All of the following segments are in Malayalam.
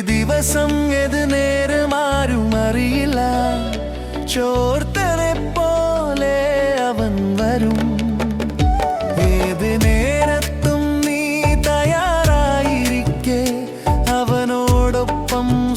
ദിവസം ഏത് നേരം ആരും അറിയില്ല. ചോർത്തനെ പോലെ അവൻ വരും. ഏത് നേരത്തും നീ അവനോടൊപ്പം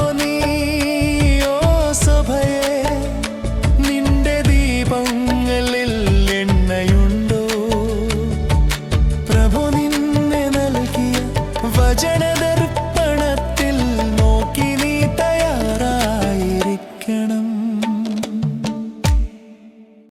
ஞானம்